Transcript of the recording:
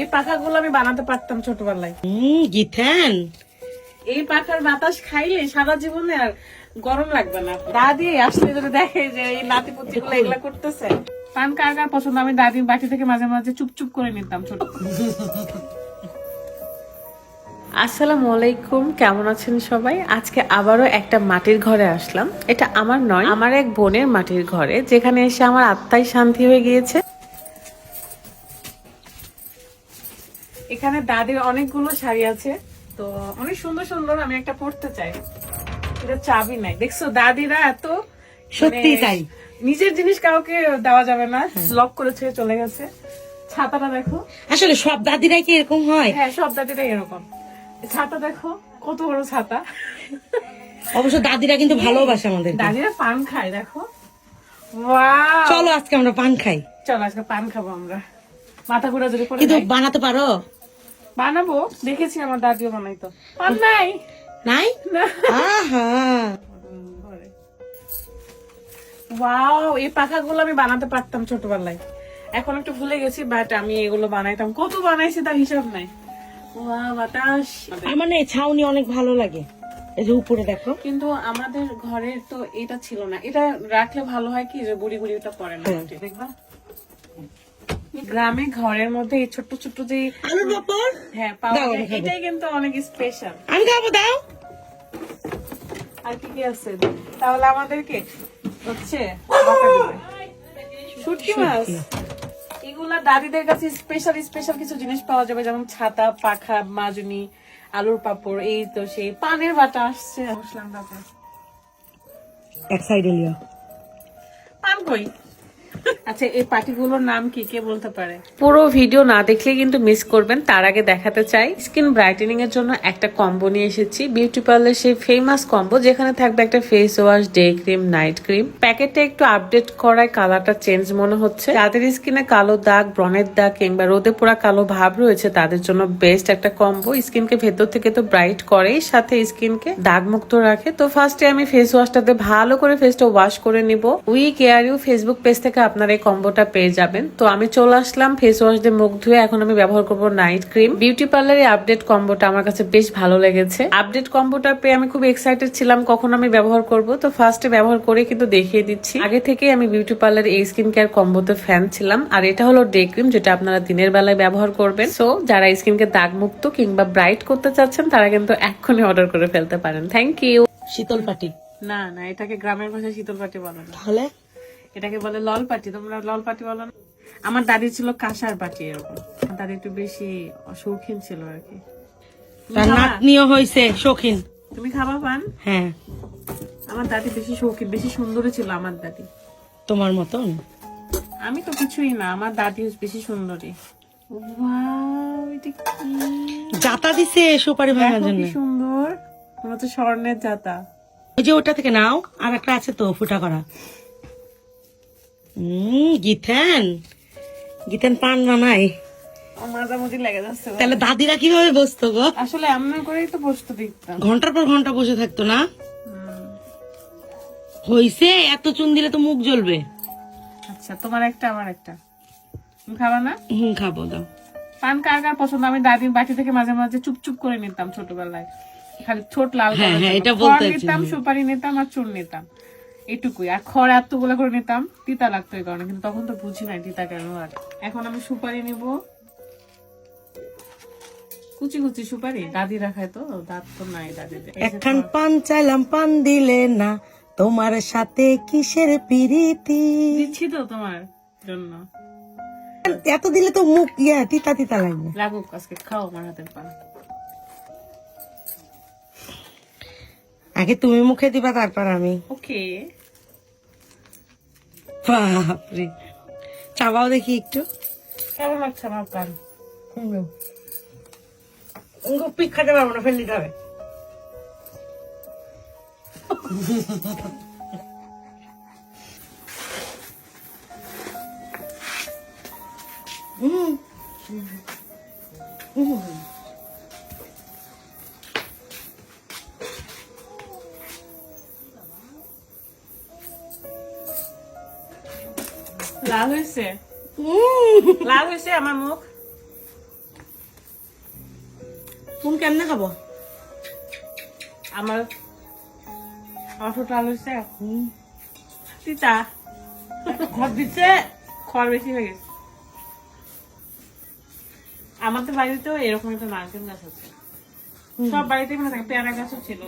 এই পাখাগুলো আমি বানাতে পারতাম ছোটবেলায়। হুম গিথান। এই পাখার বাতাস খাইলে সারা জীবনে আর গরম লাগবে না। দাদি আসলে যদি দেখে যে এই নাতি পুতি গুলো এগুলা করতেছে। পান কার কার পছন্দ? আমি দাদির বাটি থেকে মাঝে মাঝে চুপ চুপ করে নিতাম ছোট। আসসালামু আলাইকুম কেমন আছেন সবাই? আজকে আবারও একটা মাটির ঘরে আসলাম। এটা আমার নয় আমার এক বোনের মাটির ঘরে যেখানে এসে আমার আত্মাই শান্তি হয়ে গিয়েছে। এখানে দাদির অনেকগুলো শাড়ি আছে। তো অনেক সুন্দর সুন্দর আমি একটা পড়তে চাই। এটা চাবি নাই। দেখছ দাদিরা এত সত্যি মানে তাই। নিজের জিনিস কাউকে দেওয়া যাবে না লক করে ছেড়ে চলে গেছে। ছাতাটা দেখো। আসলে সব দাদিরাই কি এরকম হয়? হ্যাঁ সব দাদিরা এরকম। ছাতা দেখো কত বড় ছাতা। অবশ্য দাদিরা কিন্তু ভালোবাসে আমাদের দাদিরা পান খায় দেখো। চলো আজকে আমরা পান খাই। চলো আজকে পান খাব আমরা। মাথা ঘুরা যদি কিন্তু বানাতে পারো? বানাবো? দেখেছি আমার দাদিও বানাইতো। পান নাই। নাই? আহা। ওয়াও এই পাখাগুলো আমি বানাতে পারতাম ছোটবেলায়। এখন একটু ভুলে গেছি বাট আমি এগুলো বানাইতাম। কত বানাইছি তার হিসাব নাই। ওয়া বাতাস। আমার না ছাউনি অনেক ভালো লাগে। এই যে উপরে দেখো। কিন্তু আমাদের ঘরের তো এটা ছিল না। এটা রাখলে ভালো হয় কি যে বুড়ি বুড়ি ওটা পড়ে না। দেখবা? গ্রামে ঘরের মধ্যে এই ছোট্ট ছোট্ট যে আলুর পাপড়? হ্যাঁ পাওয়া যায়। এটাই কিন্তু অনেক স্পেশাল আমি খাব দাও। আর কি কি আছে? তাহলে আমাদেরকে হচ্ছে শুটকি মাছ। এগুলা দাদিদের কাছে স্পেশাল স্পেশাল কিছু জিনিস পাওয়া যাবে যেমন ছাতা পাখা মাজুনি আলুর পাপড় এই তো সেই পানের বাটা আসছে। বসলাম তারপর এক সাইডে লিও। পান কই? আচ্ছা এই পার্টিগুলোর নাম কি, কে বলতে পারে? পুরো ভিডিও না দেখলে কিন্তু মিস করবেন। তার আগে দেখাতে চাই স্কিন ব্রাইটেনিং এর জন্য একটা কম্বো নিয়ে এসেছি। বিউটি পার্লার সেই ফেমাস কম্বো যেখানে থাকবে একটা face wash day cream night cream প্যাকেটটা একটু আপডেট করায় কালারটা চেঞ্জ মনে হচ্ছে। যাদের স্কিনে কালো দাগ ব্রণের দাগ, কিংবা রোদে পোড়া কালো ভাব রয়েছে, তাদের জন্য বেস্ট একটা কম্বো স্কিনকে ভেতর থেকে তো ব্রাইট করেই, সাথে স্কিনকে দাগ মুক্ত রাখে। তো ফার্স্টে আমি ফেস ওয়াশটাতে ভালো করে ফেসটা ওয়াশ করে নিব। We care you Facebook page থেকে আপনারা এই কম্বোটা পেয়ে যাবেন। তো আমি চলে আসলাম ফেস ওয়াশ দিয়ে মুখ ধুয়ে এখন আমি ব্যবহার করব নাইট ক্রিম বিউটি পার্লার পার্লারের আপডেট কম্বোটা আমার কাছে বেশ ভালো লেগেছে। আপডেট কম্বোটা পেয়ে আমি খুব এক্সাইটেড ছিলাম কখন আমি ব্যবহার করব। তো ফার্স্টে ব্যবহার করে কিন্তু দেখিয়ে দিচ্ছি। আগে থেকে আমি বিউটি পার্লার এই স্কিন কেয়ার কম্বোতে ফ্যান ছিলাম। আর এটা হলো ডে ক্রিম যেটা আপনারা দিনের বেলায় ব্যবহার করবেন। সো যারা স্কিনকে দাগ মুক্ত কিংবা ব্রাইট করতে চাচ্ছেন তারা কিন্তু এক্ষুনি অর্ডার করে ফেলতে পারেন। থ্যাংক ইউ শীতল পাটি। না না এটাকে গ্রামের ভাষায় শীতল পাটি বলে তাহলে এটাকে বলে লল পাটি তোমরা লল পাটি বলো না? আমার দাদি ছিল কাঁসার পাটি এরকম। দাদি একটু বেশি শৌখিন ছিল আর কি? নাতনিও হয়েছে শৌখিন। তুমি খাবা পান? হ্যাঁ। আমার দাদি বেশি শৌখিন বেশি সুন্দরী ছিল আমার দাদি। তোমার মতন? আমি তো কিছুই না আমার দাদি বেশি সুন্দরী। Wow, এটা কি? জাতা দিছে সুপারি ভাঙার জন্য। সুন্দর। হচ্ছে স্বর্ণের জাতা। ওই যে ওটা থেকে নাও আর একটা আছে তো ফুটা করা। হম গিথান গিথান পান বানাই মাঝামাঝি তাহলে দাদিরা কীভাবে বসতো গো? আসলে করেই তো বসতে দেখতাম। ঘণ্টার পর ঘণ্টা বসে থাকতো না? হইছে এত চুন দিলে তো মুখ জ্বলবে। আচ্ছা তোমার একটা আমার একটা। খাবা না? হুম খাব দাও। পান কার কার পছন্দ? আমি দাদির বাটি থেকে মাঝে মাঝে চুপ চুপ করে নিতাম ছোটবেলায়। খালি ছোট লাল হ্যাঁ, হ্যাঁ, এটা বলতে নিতাম সুপারি নিতাম আর চুন নিতাম। এটুকুই। আর খড় এতগুলো করে নিতাম তিতা লাগতো এই কারণে কিন্তু তখন তো বুঝি নাই তিতা কেন লাগে এখন আমি সুপারি নিব। কুচি কুচি সুপারি দাদি রাখায় তো দাঁত তো নাই দাদিদের একখান পান চাইলাম পান দিলে না তোমার সাথে কিসের পিরিতি? দিচ্ছি তো তোমার জন্য। এত দিলে তো মুখ ইয়া তিতা তিতা লাগবে। লাগুক আজকে খাও আমার হাতের পান। আগে তুমি মুখে দিবা তারপর আমি। ওকে। বাপরে। চাবাও দেখি একটু। কেমন লাগছে আমার পান পিক খাতে পারব না ফেলে দিতে হবে। লাল হয়েছে? লাল হয়েছে আমার মুখ? কোন কেমনে খাব? আমার আলু হচ্ছে তিতা। ঘর দিচ্ছে? খড় বেশি হয়ে গেছে। আমাদের বাড়িতেও এরকম একটা নারকেল গাছ আছে। সব বাড়িতে মানে থাকে পেয়ারা গাছও ছিল।